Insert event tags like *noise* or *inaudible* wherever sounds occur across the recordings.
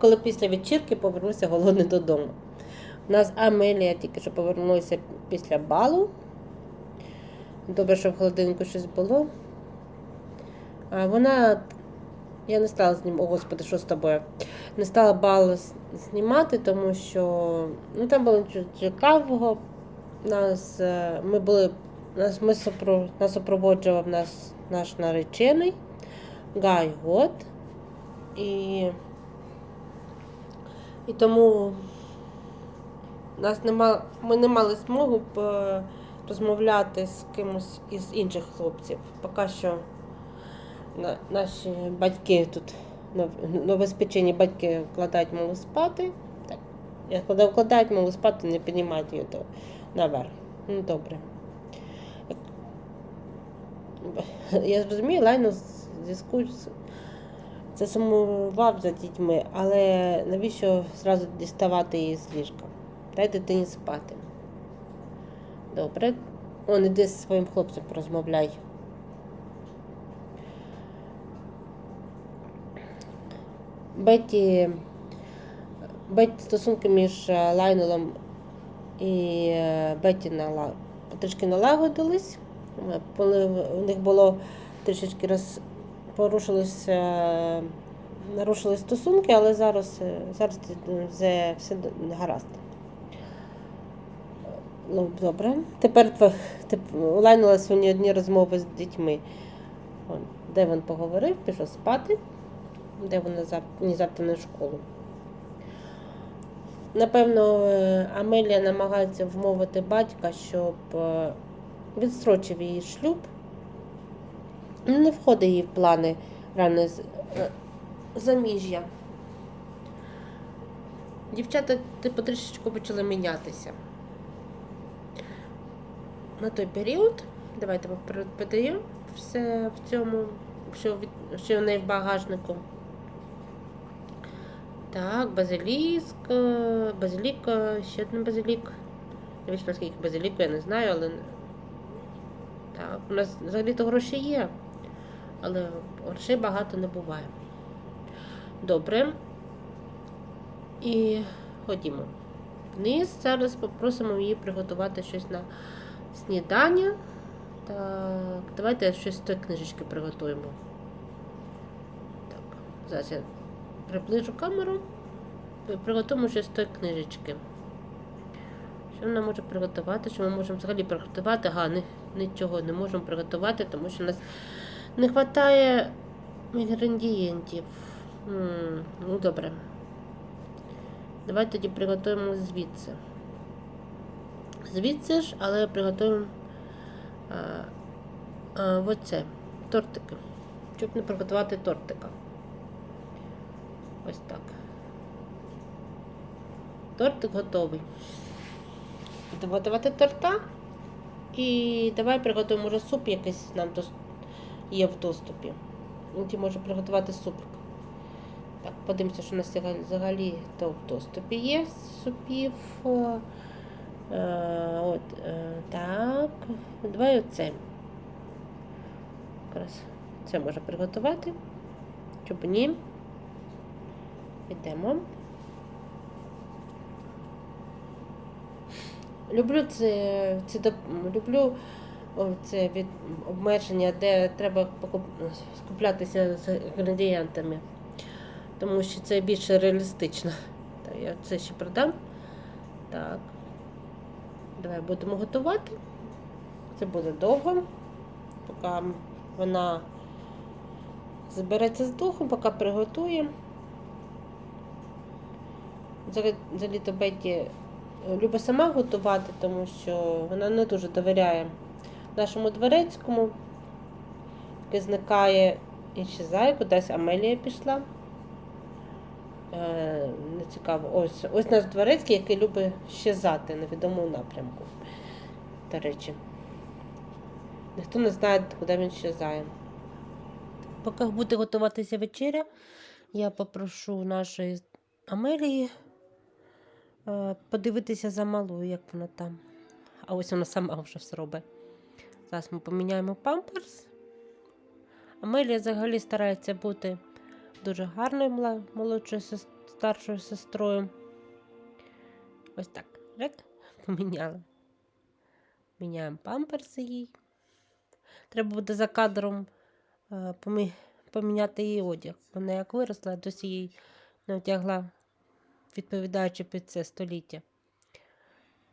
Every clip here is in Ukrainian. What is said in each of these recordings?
коли після вечірки повернувся голодний додому. У нас Амелія тільки що повернулася після балу. Добре, що в холодильнику щось було. А вона. Я не стала знімати. О, господи, що з тобою? Не стала бал знімати, тому що ну, там було цікавого. Нас, е, ми були, нас, ми супро, нас супроводжував нас, наш наречений Гай Гот. І, і тому нас нема, ми не мали змогу е, розмовляти з кимось із інших хлопців. Поки що на, наші батьки тут нов- новоспечені батьки вкладають малу спати. Так. Я коли вкладають малу спати, не піднімають її до, наверх. Ну, добре. Я зрозумію, Лайну з- зв'язку з- це сумував за дітьми, але навіщо зразу діставати її з ліжка? Дай дитині спати. Добре. Он іди зі своїм хлопцем порозмовляй. Бетті, Бетті стосунки між е, Лайнелом і е, Бетті нала, трішки налагодились. Коли у них було трішечки роз, порушилися, нарушились стосунки, але зараз, е, зараз е, все, гаразд. Ну, добре. Тепер теп- сьогодні одні розмови з дітьми. Он, де він поговорив, пішов спати, де вона завтра, завтра в школу. Напевно, е, Амелія намагається вмовити батька, щоб е, відстрочив її шлюб. Не входить їй в плани ране з- е, заміжжя. Дівчата типу трішечку почали мінятися. На той період, давайте передаємо все в цьому, що, що в неї в багажнику. Так, базиліск, е, базилік, е, ще один базилік. Я вічно скільки базиліку, я не знаю, але. Так, у нас взагалі-то гроші є, але грошей багато не буває. Добре. І ходімо. Вниз зараз попросимо її приготувати щось на снідання. Так, давайте щось з тої книжечки приготуємо. Так, зараз я приближу камеру. Приготуємо щось з тої книжечки. Що вона може приготувати? Що ми можемо взагалі приготувати? Ні, нічого не можемо приготувати, тому що у нас не вистачає інгредієнтів. Ну, добре. Давайте тоді приготуємо звідси. Звідси ж, але приготуємо а, а, оце, тортики. Щоб не приготувати тортика. Ось так. Тортик готовий. Готувати торта. І давай приготуємо вже суп якийсь нам дос- є в доступі. Ті може приготувати супик. Так, подивимося, що у нас взагалі- то в доступі є супів. Е, от, е, так. Давай оце. Якраз це можна приготувати. Чоб ні. Йдемо. Люблю це, це люблю це від обмеження, де треба скуплятися з інгредієнтами. Тому що це більше реалістично. Так, я це ще продам. Так. Давай будемо готувати. Це буде довго, поки вона збереться з духу, поки приготує. Взагалі-то Бетті любить сама готувати, тому що вона не дуже довіряє нашому дворецькому, який зникає і щезає, кудись Амелія пішла. Е, не цікаво. Ось, ось наш дворецький, який любить щезати на відомому напрямку. До речі. Ніхто не знає, куди він щезає. Поки буде готуватися вечеря, я попрошу нашої Амелії е, подивитися за малою, як вона там. А ось вона сама вже все робить. Зараз ми поміняємо памперс. Амелія взагалі старається бути дуже гарною молодшою старшою сестрою. Ось так. Рек *laughs* поміняли. Міняємо памперси їй. Треба буде за кадром е, помі- поміняти її одяг. Вона як виросла, досі їй не втягла, відповідаючи під це століття.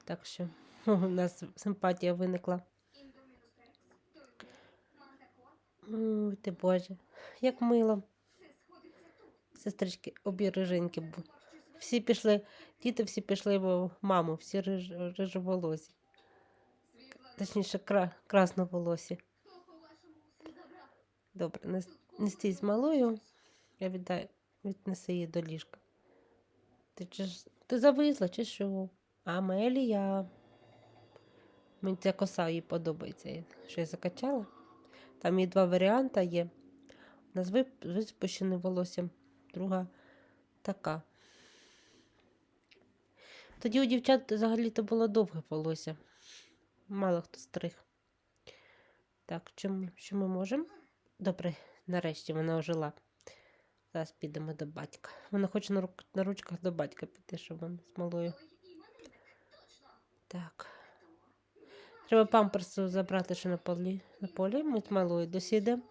Так що *laughs* у нас симпатія виникла. Ой, ти Боже, як мило. Сестрички, обі риженькі. бу- Всі пішли, діти всі пішли в маму, всі риж, рижоволосі. Точніше, кра, красноволосі. Добре, не, не стій з малою. Я віддай, віднеси її до ліжка. Ти, чи ж, ти зависла, чи що? Амелія. Мені ця коса їй подобається. Що я закачала? Там є два варіанти є. Одна з вип- виспущеним волоссям, друга така. Тоді у дівчат взагалі-то було довге волосся. Мало хто стриг. Так, ми- що ми можемо? Добре, нарешті вона ожила. Зараз підемо до батька. Вона хоче на, ручках до батька піти, щоб вона з малою. Так. Треба памперсу забрати ще на полі. На полі. Ми з малою досідемо.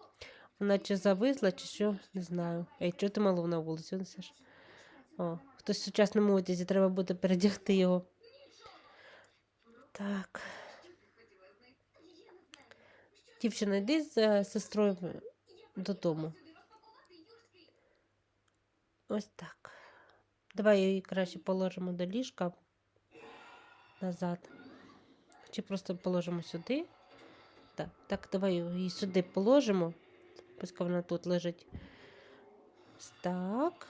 Вона чи зависла, чи що, не знаю. Ей, чого ти малу на вулицю несеш? О, хтось в сучасному одязі, треба буде передягти його. Так. Дівчина, йди з е, сестрою додому. Ось так. Давай її краще положимо до ліжка назад. Чи просто положимо сюди. Так, так, давай її сюди положимо. Пусть вона тут лежить. Так.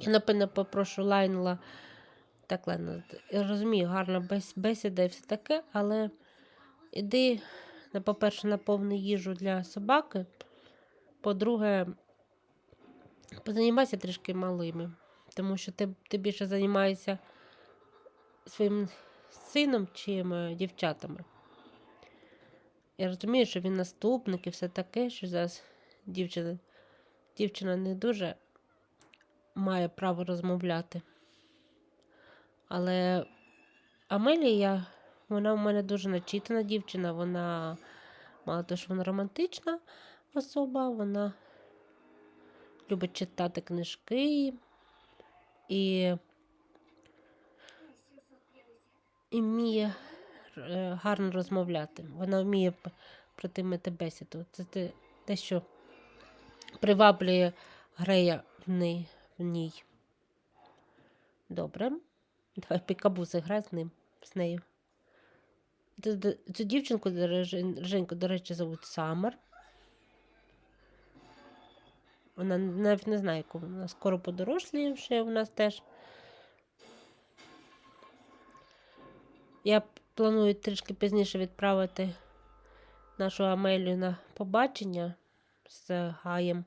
Я, напевно, попрошу Лайнла. Так, я розумію, гарна бесіда і все таке, але іди, по-перше, наповни їжу для собаки. По-друге, позанімайся трішки малими, тому що ти, ти більше займаєшся своїм сином, чим е, дівчатами. Я розумію, що він наступник і все таке, що зараз дівчина, дівчина не дуже має право розмовляти. Але Амелія, вона в мене дуже начитана дівчина, вона мало того, що вона романтична особа, вона любить читати книжки і, і вміє е, гарно розмовляти. Вона вміє протимити бесіду. Це те, те, що приваблює Грея в ній. В ній. Добре. Давай пікабу зіграй з ним, з нею. Цю дівчинку, Женьку, до речі, зовуть Самер. Вона навіть не знає, яку вона скоро подоросліє ще у нас теж. Я планую трішки пізніше відправити нашу Амелію на побачення з Гаєм.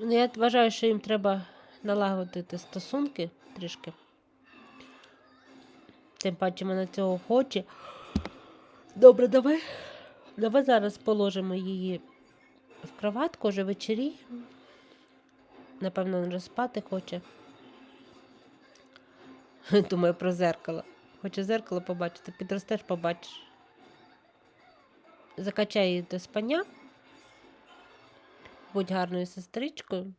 Ну, я вважаю, що їм треба налагодити стосунки трішки. Тим паче вона цього хоче. Добре, давай. Давай зараз положимо її в кроватку, вже вечері. Напевно, вже спати хоче. *laughs* Думаю про зеркало. Хоче зеркало побачити, підростеш, побачиш. Закачай її до спання. Будь гарною сестричкою.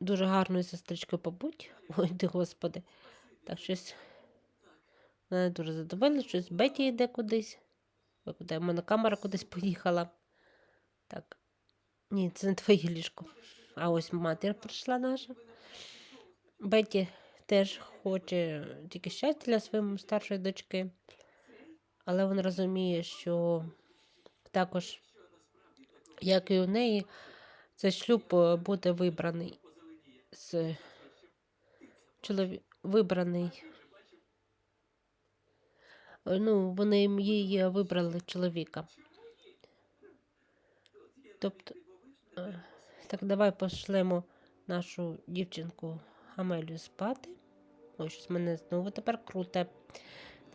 Дуже гарною сестричкою побудь. Ой, ти господи. Так щось. Вона не дуже задоволена, щось Беті йде кудись. У мене камера кудись поїхала. Так. Ні, це не твоє ліжко. А ось матір прийшла наша. Беті теж хоче тільки щастя для своєї старшої дочки. Але вона розуміє, що також, як і у неї, цей шлюб е, буде вибраний з чолові... вибраний. Е, Ну, вони її вибрали чоловіка. Тобто, е, так, давай пошлемо нашу дівчинку Амелію спати. Ой, щось мене знову тепер круте.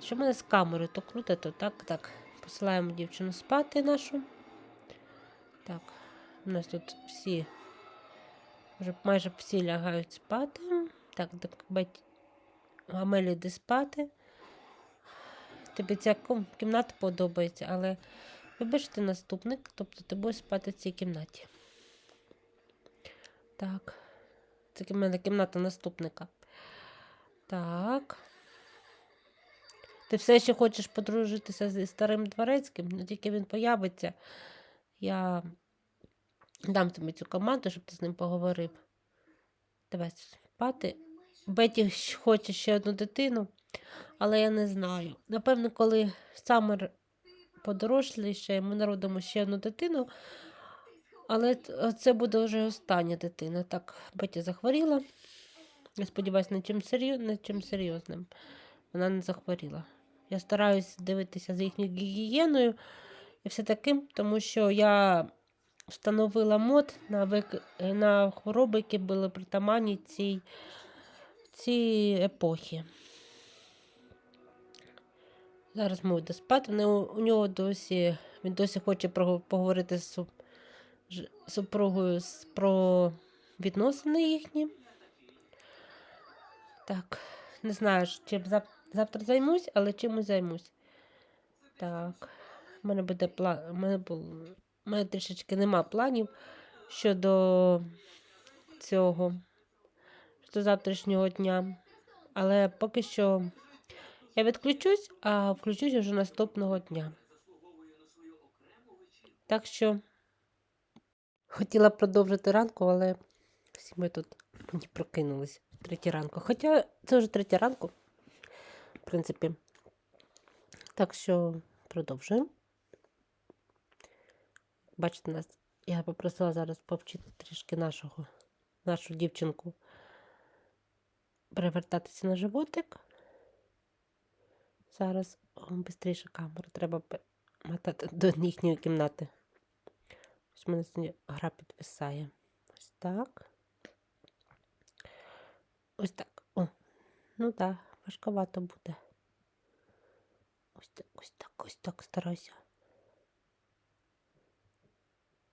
Що в мене з камерою? То круте, то так, так. Посилаємо дівчину спати нашу. Так, у нас тут всі, вже майже всі лягають спати. Так, Амелі йди спати. Тобі ця кімната подобається, але вибач ти наступник, тобто ти будеш спати в цій кімнаті. Так. Це в мене кімната наступника. Так. Ти все ще хочеш подружитися зі старим дворецьким, ну тільки він появиться. Я дам тобі цю команду, щоб ти з ним поговорив. Давай спати. Беті хоче ще одну дитину, але я не знаю. Напевно, коли Самер подоросліше, ми народимо ще одну дитину, але це буде вже остання дитина. Так, Беті захворіла. Я сподіваюся, на чим, серйоз... на чим серйозним. Вона не захворіла. Я стараюсь дивитися за їхньою гігієною і все таким, тому що я встановила мод на, вик... на хвороби, які були притаманні цій, цій епохі. Зараз ми йде спати. У нього досі, він досі хоче поговорити з супругою про відносини їхні. Так, не знаю, чим завтра займусь, але чимось займусь. Так, у мене буде план. У мене, бул... у мене трішечки нема планів щодо цього, щодо завтрашнього дня. Але поки що я відключусь, а включусь вже наступного дня. Так що хотіла продовжити ранку, але всі ми тут мені прокинулись третій ранку. Хоча це вже третя ранку, в принципі. Так що продовжуємо. Бачите, нас, я попросила зараз повчити трішки нашого, нашу дівчинку перевертатися на животик. Зараз швидше камеру треба мотати до їхньої кімнати. Ось в мене сьогодні гра підвисає. Ось так. Ось так. О. Ну так, важковато буде. Ось так, ось так, ось так стараюся.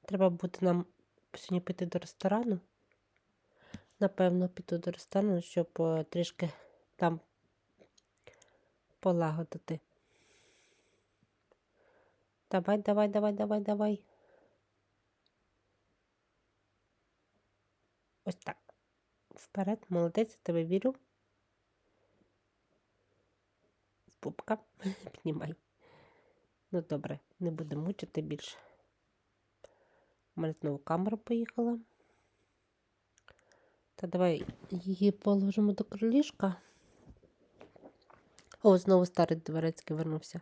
Треба буде нам сьогодні піти до ресторану. Напевно, піду до ресторану, щоб е, трішки там полагодити. Давай, давай, давай, давай, давай. Ось так. Вперед, молодець, тебе вірю. Пупка, *laughs* піднімай. Ну, добре, не буду мучити більше. У мене знову камера поїхала. Та давай її положимо до крилішка. О, знову старий дворецький вернувся.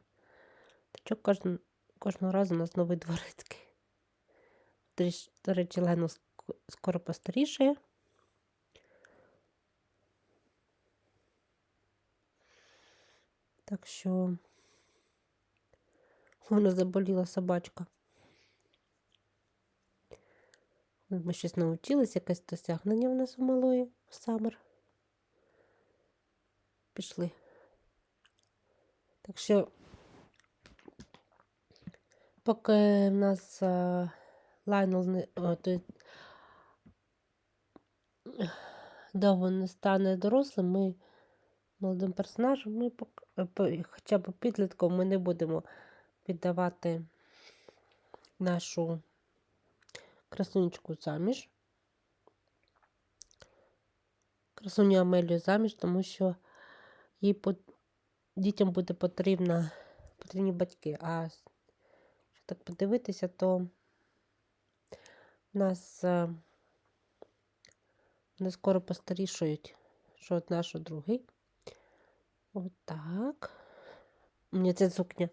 Та чого кожен, кожного разу у нас новий дворецький? До речі, Лено скоро постарішає. Так що вона заболіла собачка. Ми щось навчились, якесь досягнення в нас у малої в Самер. Пішли. Так що, поки в нас е, Лайнел не о, той, довго не стане дорослим, ми молодим персонажем, ми пок- е, по- хоча б підлітком ми не будемо віддавати нашу красунечку заміж. Красуню Амелію заміж, тому що їй по... дітям буде потрібна, потрібні батьки. А якщо так подивитися, то в нас е, вони скоро постарішують, що одна, що другий. Отак. Мені ця сукня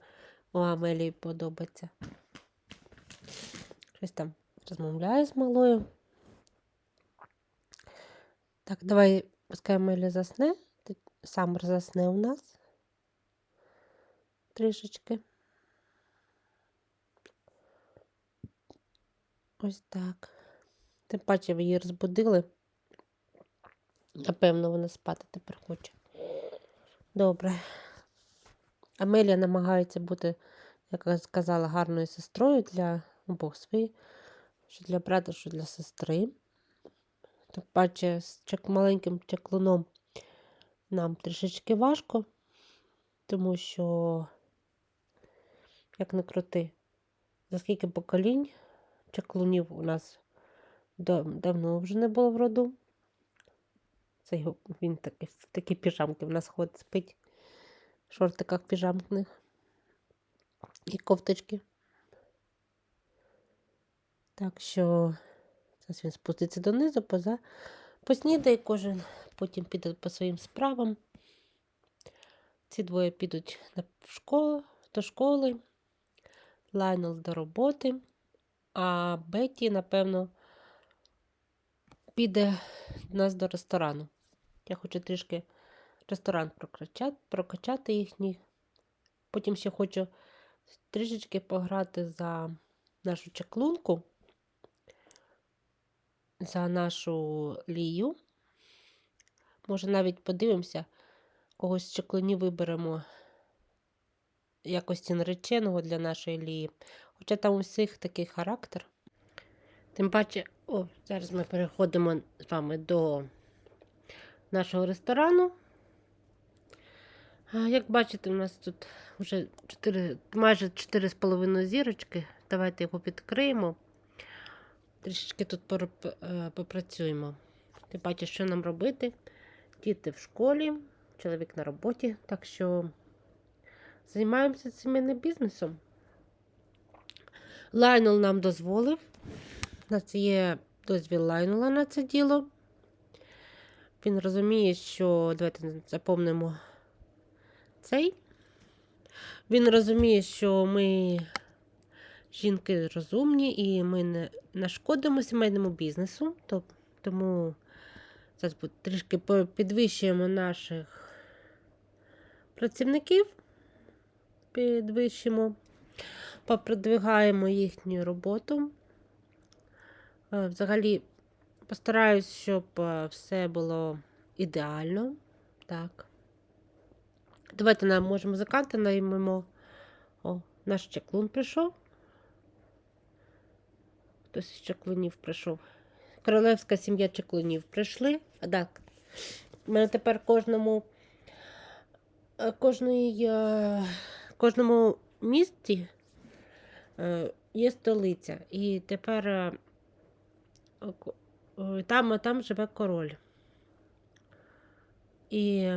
у Амелії подобається. Щось там розмовляю з малою. Так, давай пускай Амелія засне. Самер засне у нас. Трішечки. Ось так. Тим паче ви її розбудили. Напевно, вона спати тепер хоче. Добре. Амелія намагається бути, як я сказала, гарною сестрою для обох своїх що для брата, що для сестри. Так паче з маленьким чеклуном нам трішечки важко, тому що, як не крути, за скільки поколінь чеклунів у нас давно вже не було в роду. Це його, він такий, в такі піжамки в нас ходить, спить в шортиках піжамкних і кофточки. Так що зараз він спуститься донизу, поза, поснідає кожен, потім піде по своїм справам. Ці двоє підуть в школу, до школи, Лайнел до роботи, а Бетті, напевно, піде до нас до ресторану. Я хочу трішки ресторан прокачати, їхній. Потім ще хочу трішечки пограти за нашу чаклунку, за нашу лію. Може, навіть подивимося, когось з чаклунів виберемо якості нареченого для нашої лії. Хоча там у всіх такий характер. Тим паче, о, зараз ми переходимо з вами до нашого ресторану. Як бачите, у нас тут вже 4, майже 4,5 зірочки. Давайте його відкриємо. Трішечки тут е, попрацюємо. Ти бачиш, що нам робити. Діти в школі, чоловік на роботі. Так що займаємося сімейним бізнесом. Лайнел нам дозволив. У нас є дозвіл Лайнела на це діло. Він розуміє, що давайте запомнимо цей. Він розуміє, що ми жінки розумні і ми не нашкодимо сімейному бізнесу. То- Тому зараз трішки підвищуємо наших працівників, підвищимо, попродвигаємо їхню роботу. Е, Взагалі постараюсь, щоб е, все було ідеально. Так. Давайте нам може музиканта наймемо. О, наш чаклун прийшов. Хтось із чаклунів прийшов. Королевська сім'я чаклунів прийшли. А так. У мене тепер кожному е, кожної, е, кожному місті є столиця. І тепер там, там живе король. І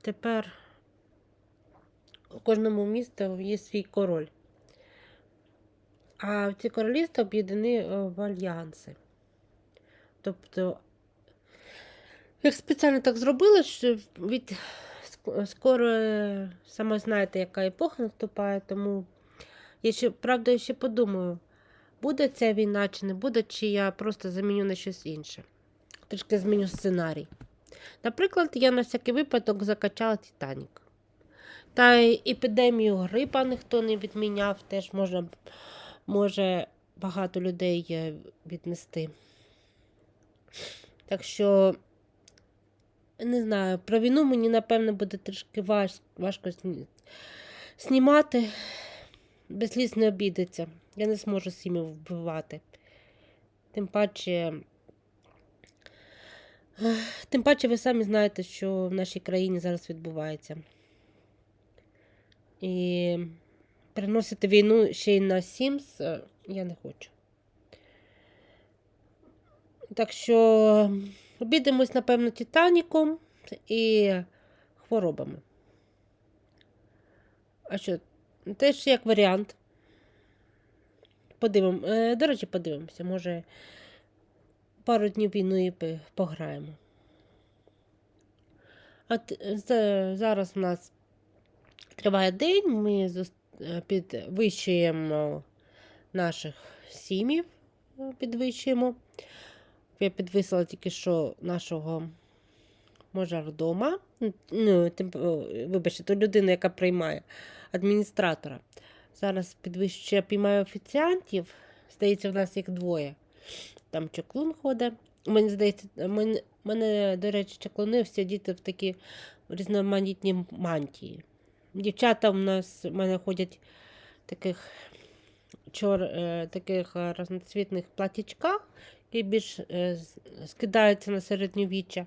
тепер у кожному місті є свій король. А ці королівства об'єднані е, в альянси. Тобто, як спеціально так зробили, що від скоро саме знаєте, яка епоха наступає, тому я ще, правда, ще подумаю, буде ця війна чи не буде, чи я просто заміню на щось інше. Трішки зміню сценарій. Наприклад, я на всякий випадок закачала Титанік. Та й епідемію грипа ніхто не відміняв, теж можна, може багато людей віднести. Так що, не знаю, про війну мені, напевно, буде трішки важ, важко знімати. Без сліз не обійдеться. Я не зможу сім'ю вбивати. Тим паче. Тим паче, ви самі знаєте, що в нашій країні зараз відбувається. І переносити війну ще й на Sims е, я не хочу. Так що обійдемось, напевно, Титаніком і хворобами. А що, теж як варіант. Подивимо. Е, До речі, подивимося. Може, пару днів війну і пограємо. От зараз у нас триває день, ми е, підвищуємо наших сім'їв, е, підвищуємо. Я підвисила тільки що нашого мажордома. Ну, е, вибачте, то людина, яка приймає адміністратора. Зараз підвищую, я піймаю офіціантів. Здається, в нас їх двоє. Там чаклун ходить. Мені здається, мене, мене, до речі, чаклуни всі діти в такі різноманітні мантії. Дівчата в нас в мене ходять в таких чор, е, таких разноцвітних платічках, які більш е, скидаються на середньовіччя.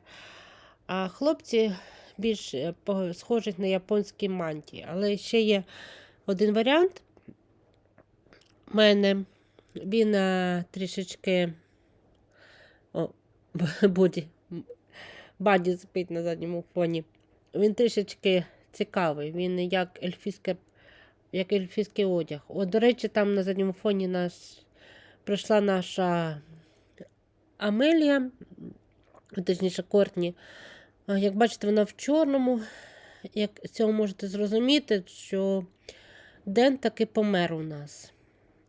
А хлопці більш е, схожі на японські мантії. Але ще є один варіант. У мене він е, трішечки. О, *laughs* Боді. Баді спить на задньому фоні. Він трішечки цікавий. Він як ельфійське, як ельфійський одяг. От, до речі, там на задньому фоні нас прийшла наша Амелія, точніше, Кортні. Як бачите, вона в чорному. Як цього можете зрозуміти, що Ден таки помер у нас.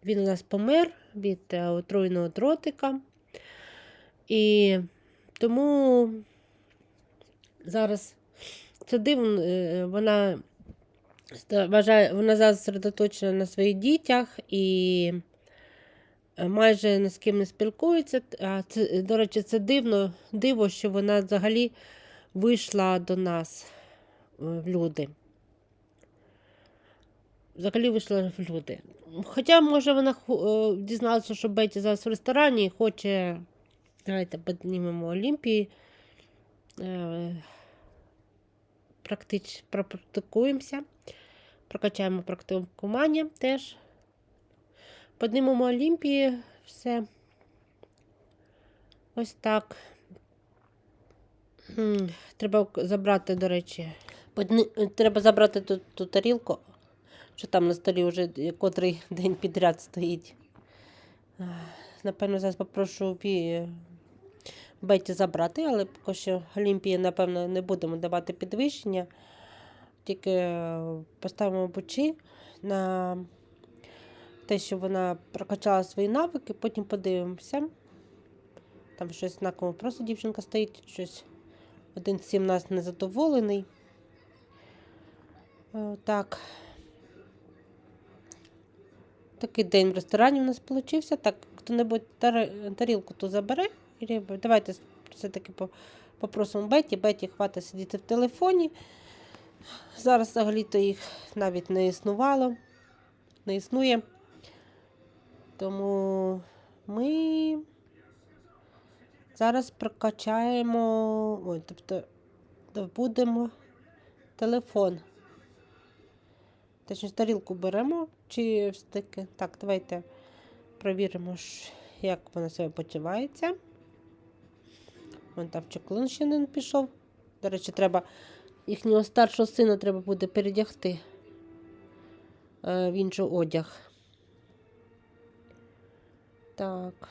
Він у нас помер від е, отруйного дротика. І тому зараз це дивно, е, вона вважає, вона зараз зосередоточена на своїх дітях і е, майже ні з ким не спілкується. А це, до речі, це дивно, диво, що вона взагалі вийшла до нас е, в люди. Взагалі вийшла в люди. Хоча, може, вона е, дізналася, що Беті зараз в ресторані і хоче. Давайте піднімемо Олімпії. Е, Практич, пропрактикуємося. Прокачаємо практикування теж. Піднімемо Олімпії, все. Ось так. Треба забрати, до речі. Треба забрати ту, ту тарілку, що там на столі вже котрий *laughs* день підряд стоїть. Напевно, зараз попрошу Ві- Беті забрати, але поки що Олімпії, напевно, не будемо давати підвищення. Тільки е, поставимо бучі на те, що вона прокачала свої навики, потім подивимося. Там щось знаково. Просто дівчинка стоїть, щось один з сім нас незадоволений. Е, Так. Такий день в ресторані у нас вийшов. Так, хто-небудь тар- тарілку ту забере. Давайте все-таки попросимо Беті. Беті хватить сидіти в телефоні. Зараз взагалі-то їх навіть не існувало, не існує. Тому ми зараз прокачаємо, ой, тобто будемо телефон. Точніше, тарілку беремо чи все-таки. Так, давайте перевіримо, як вона себе почувається. Вон там чоклун ще не пішов. До речі, треба їхнього старшого сина треба буде передягти е, в інший одяг. Так.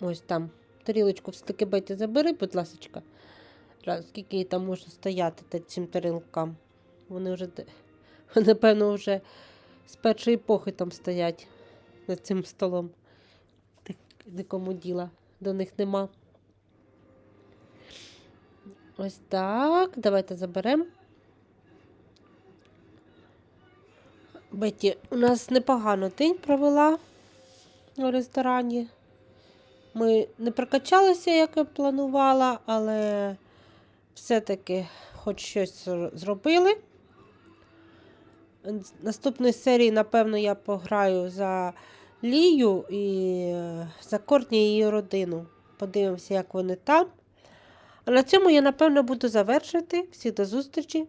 Ось там. Тарілочку все-таки Беті забери, будь ласка. Скільки там може стояти цим тарілкам. Вони вже, *laughs* напевно, вже з першої епохи там стоять над цим столом. Так, Нікому діла до них нема. Ось так. Давайте заберемо. Беті у нас непогано день провела у ресторані. Ми не прокачалися, як я планувала, але все-таки хоч щось зробили. Наступної серії, напевно, я пограю за Лію і е, за Кортні і її родину. Подивимося, як вони там. А на цьому я, напевно, буду завершити. Всіх до зустрічі!